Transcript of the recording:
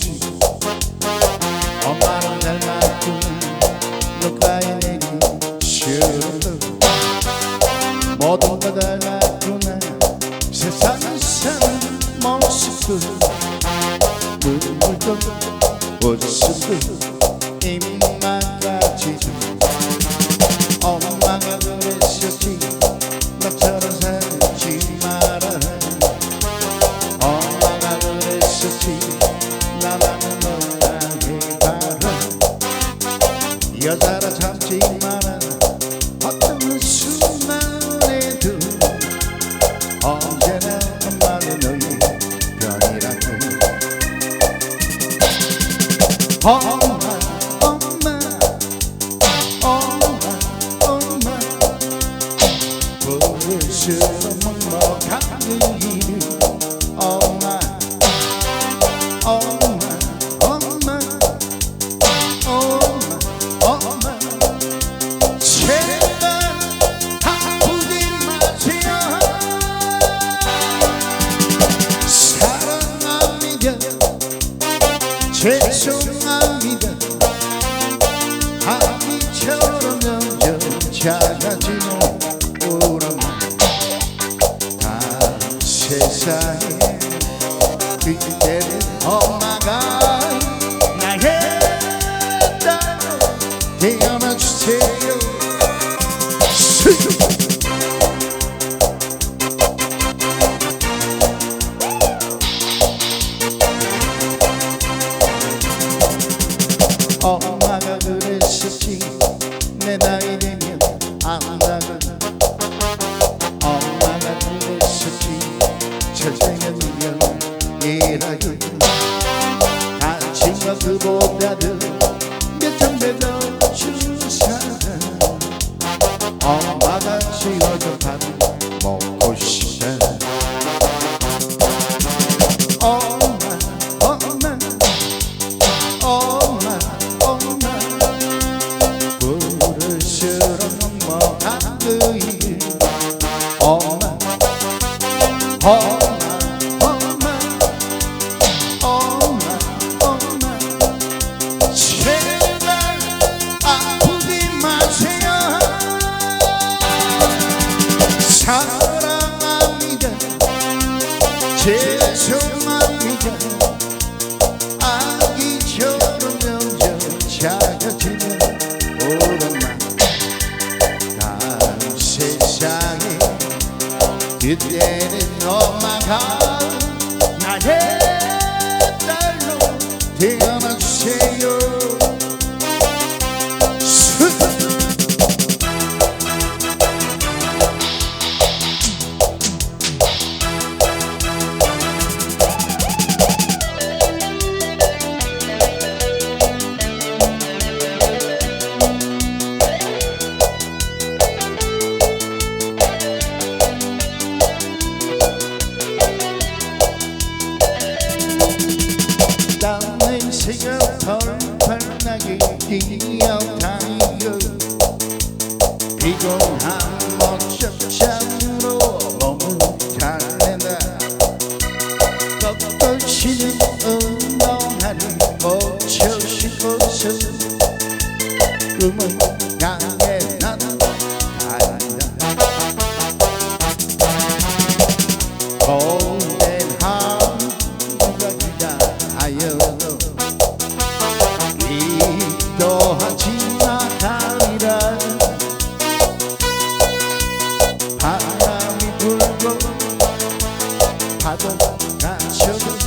شديد عمر على المعقول لك عينيك شرطة موضوع بدل معقولنا سيسان سن موصفة Duyguldum, hırsızdım, imma kaçırdım Olmana güreşçi, her kim arar Olmana güreşçi, 사랑은 너의 바람 여자라 참지 마. 엄마가 그랬었지 내 나이 되면 안 나가 엄마가 그랬었지 잘 생겼으면 Nierayon Tançın atıbodadı Geçen bedan çıkışan Olmadan çıyocan tabi Mokoşşan Olma, olma Olma, olma Kuruşur onunla haklıyım Olma, olma It's the ending my car. Now hit I'm a share T.L. Tiger. People, how much of challenge? 또한 지나가리라. 바람이 불고 파도가 쳐져